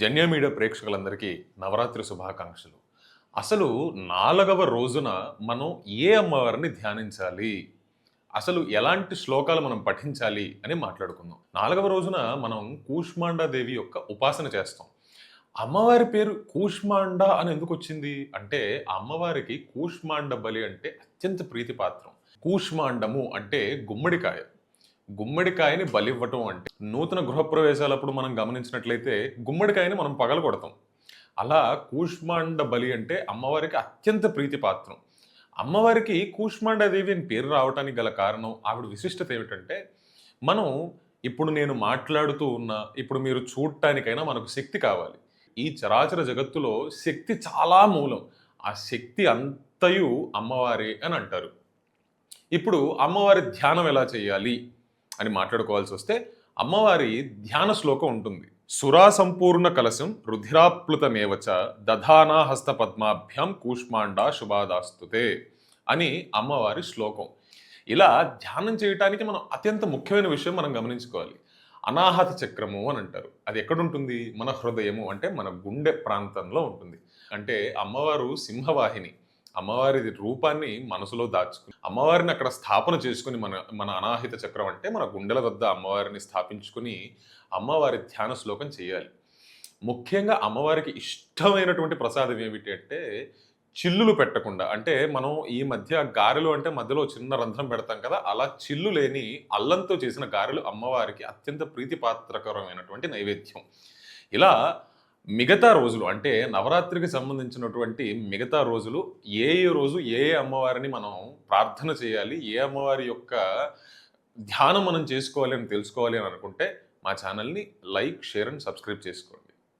జన్య media ప్రేక్షకులందరికీ నవరాత్రి శుభాకాంక్షలు. అసలు నాలుగవ రోజున మనం ఏ అమ్మవారిని ధ్యానించాలి? అసలు ఎలాంటి శ్లోకాలు మనం పఠించాలి అని మాట్లాడుకుందాం. నాలుగవ రోజున మనం కూష్మాండాదేవి యొక్క ఉపాసన చేస్తాం. అమ్మవారి పేరు కూష్మాండ అని ఎందుకు వచ్చింది? అంటే అమ్మవారికి కూష్మాండ బలి అంటే అత్యంత ప్రీతిపాత్రం. కూష్మాండము అంటే గుమ్మడికాయ. గుమ్మడికాయని బలివ్వటం అంటే. నూతన గృహప్రవేశాలప్పుడు మనం గమనించినట్లయితే గుమ్మడికాయని మనం పగలగొడతాం. అలా కూష్మాండ బలి అంటే అమ్మవారికి అత్యంత ప్రీతిపాత్రం. అమ్మవారికి కూష్మాండదేవి అని పేరు రావడానికి గల కారణం ఆవిడ విశిష్టత ఏమిటంటే మనం ఇప్పుడు నేను మాట్లాడుతూ ఉన్న ఇప్పుడు మీరు చూడటానికైనా మనకు శక్తి కావాలి. ఈ చరాచర జగత్తులో శక్తి చాలా మూలం. ఆ శక్తి అంతయు అమ్మవారే అని అంటారు. ఇప్పుడు అమ్మవారి ధ్యానం ఎలా చేయాలి? అని మాట్లాడుకోవాల్సి వస్తే అమ్మవారి ధ్యాన శ్లోకం ఉంటుంది. సురా సంపూర్ణ కలశం రుధిరాప్లుతమేవచ దధానా హస్త పద్మాభ్యాం కూష్మాండ శుభాదాస్తుతే అని అమ్మవారి శ్లోకం. ఇలా ధ్యానం చేయటానికి మనం అత్యంత ముఖ్యమైన విషయం మనం గమనించుకోవాలి. అనాహత చక్రము అని అంటారు. అది ఎక్కడుంటుంది? మన హృదయము అంటే మన గుండె ప్రాంతంలో ఉంటుంది. అంటే అమ్మవారు సింహవాహిని. అమ్మవారి రూపాన్ని మనసులో దాచుకుని అమ్మవారిని అక్కడ స్థాపన చేసుకుని మన మన అనాహిత చక్రం అంటే మన గుండెల వద్ద అమ్మవారిని స్థాపించుకుని అమ్మవారి ధ్యాన శ్లోకం చేయాలి. ముఖ్యంగా అమ్మవారికి ఇష్టమైనటువంటి ప్రసాదం ఏమిటి అంటే చిల్లులు పెట్టకుండా అంటే మనం ఈ మధ్య గారెలు అంటే మధ్యలో చిన్న రంధ్రం పెడతాం కదా అలా చిల్లు లేని అల్లంతో చేసిన గారెలు అమ్మవారికి అత్యంత ప్రీతిపాత్రకరమైనటువంటి నైవేద్యం. ఇలా మిగతా రోజులు అంటే నవరాత్రికి సంబంధించినటువంటి మిగతా రోజులు ఏ ఏ రోజు ఏ ఏ అమ్మవారిని మనం ప్రార్థన చేయాలి ఏ అమ్మవారి యొక్క ధ్యానం మనం చేసుకోవాలి అని తెలుసుకోవాలి అని అనుకుంటే మా ఛానల్ని లైక్ షేర్ అండ్ సబ్స్క్రైబ్ చేసుకోండి.